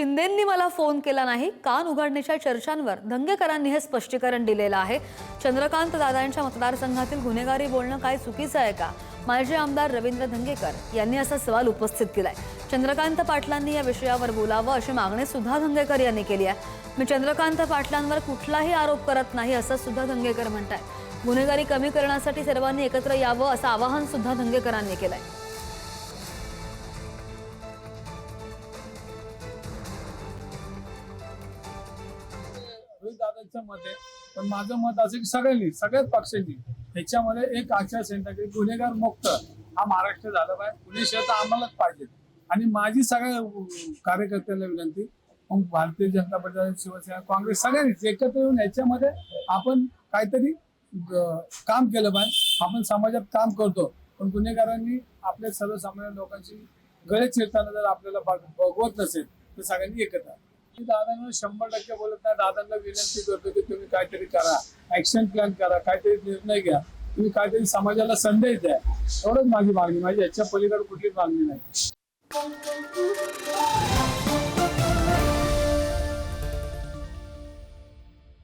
शिंदेंनी मला फोन केला नाही. कान उघडण्याच्या चर्चांवर धंगेकरांनी हे स्पष्टीकरण दिलेलं आहे. चंद्रकांत दादांच्या मतदारसंघातील गुन्हेगारी बोलणं काय चुकीचं आहे का? माजी आमदार रवींद्र धंगेकर यांनी असा सवाल उपस्थित केलाय. चंद्रकांत पाटलांनी या विषयावर बोलावं अशी मागणी सुद्धा धंगेकर यांनी केली आहे. मी चंद्रकांत पाटलांवर कुठलाही आरोप करत नाही असं सुद्धा धंगेकर म्हणताय गुन्हेगारी कमी करण्यासाठी सर्वांनी एकत्र यावं असं आवाहन सुद्धा धंगेकरांनी केलंय. रोहित दादांचं मत आहे. पण माझं मत असं की सगळ्यांनी सगळ्याच पक्षांनी ह्याच्यामध्ये एक आचारसंहिता की गुन्हेगार मुक्त हा महाराष्ट्र झाला पाहिजे. गुन्हे शहर आम्हालाच पाहिजे आणि माझी सगळ्या कार्यकर्त्यांना विनंती मग भारतीय जनता पक्ष शिवसेना काँग्रेस सगळ्यांनीच एकत्र येऊन याच्यामध्ये आपण काहीतरी काम केलं पाहिजे. आपण समाजात काम करतो. पण गुन्हेगारांनी आपल्या सर्वसामान्य लोकांची गळे चिरताना जर आपल्याला बघवत नसेल तर सगळ्यांनी एकत्र मी दादांना शंभर टक्के बोलत नाही दादांना विनंती करतो की तुम्ही काहीतरी करा ऍक्शन प्लॅन करा काहीतरी निर्णय घ्या. तुम्ही काहीतरी समाजाला संदेश द्या. एवढंच माझी मागणी माझी याच्या पलीकडे कुठलीच मागणी नाही.